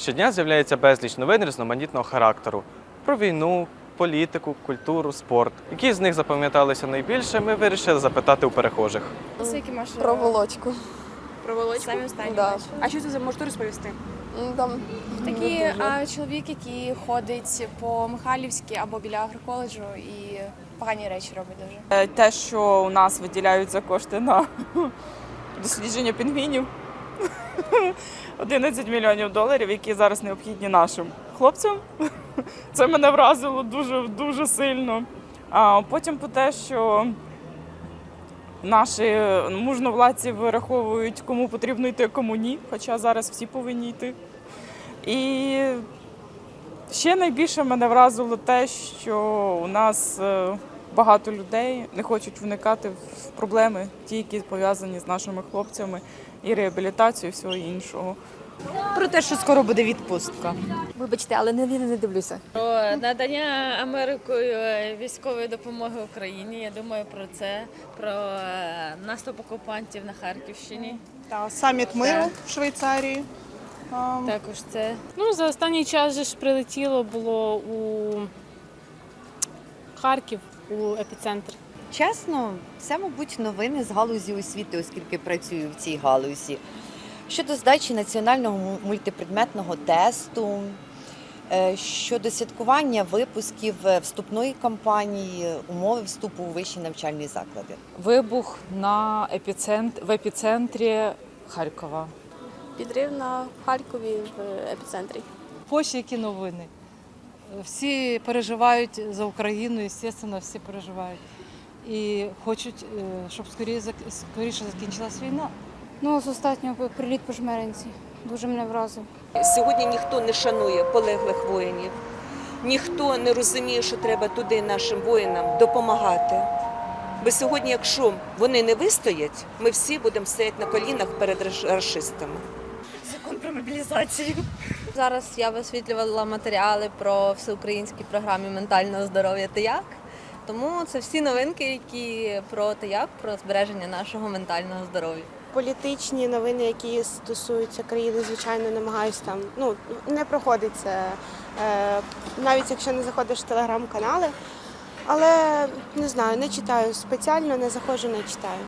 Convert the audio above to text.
Щодня з'являється безліч новин різноманітного характеру про війну, політику, культуру, спорт. Які з них запам'яталися найбільше, ми вирішили запитати у перехожих. Скільки маєш Про волочку. про волочку? Самі останні Да. бачили. А що це за можете розповісти? М, Там Такі а, чоловік, який ходить по Михайлівській або біля агроколеджу і погані речі робить дуже. Е, Те, що у нас виділяються кошти на дослідження пінгвінів. 11 мільйонів доларів, які зараз необхідні нашим хлопцям. Це мене вразило дуже дуже сильно. А потім по те, що наші мужновладці вираховують, кому потрібно йти, кому ні. Хоча зараз всі повинні йти. І ще найбільше мене вразило те, що у нас е, багато людей не хочуть вникати в проблеми, ті, які пов'язані з нашими хлопцями, і реабілітацією, і всього іншого. Про те, що скоро буде відпустка. Вибачте, але не, не дивлюся. Про надання Америкою е, військової допомоги Україні. Я думаю про це, про е, наступ окупантів на Харківщині. Та саміт миру в Швейцарії. Також це Ну, за останній час же ж прилетіло було у Харків у епіцентр. Чесно, це, мабуть, новини з галузі освіти, оскільки працюю в цій галузі. Щодо здачі національного мультипредметного тесту, е, щодо святкування випусків е, вступної кампанії, умови вступу у вищі навчальні заклади. Вибух на епіцентр в епіцентрі Харкова. Підрив на Харкові в епіцентрі. Поші які новини. Всі переживають за Україну, звісно, всі переживають. І хочуть, е, щоб скоріше, скоріше закінчилась війна. Ну, з останнього приліт по жмеринці. Дуже мене вразив. Сьогодні ніхто не шанує полеглих воїнів, ніхто не розуміє, що треба туди нашим воїнам допомагати. Бо сьогодні, якщо вони не вистоять, ми всі будемо стояти на колінах перед рашистами. Закон про мобілізацію. Зараз я висвітлювала матеріали про всеукраїнській програмі ментального здоров'я «Тияк». Тому це всі новинки, які про «Тияк», про збереження нашого ментального здоров'я. Політичні новини, які стосуються країни, звичайно, намагаюся там. Ну не проходить це, е, навіть якщо не заходиш в телеграм-канали. Але не знаю, не читаю спеціально, не заходжу, не читаю.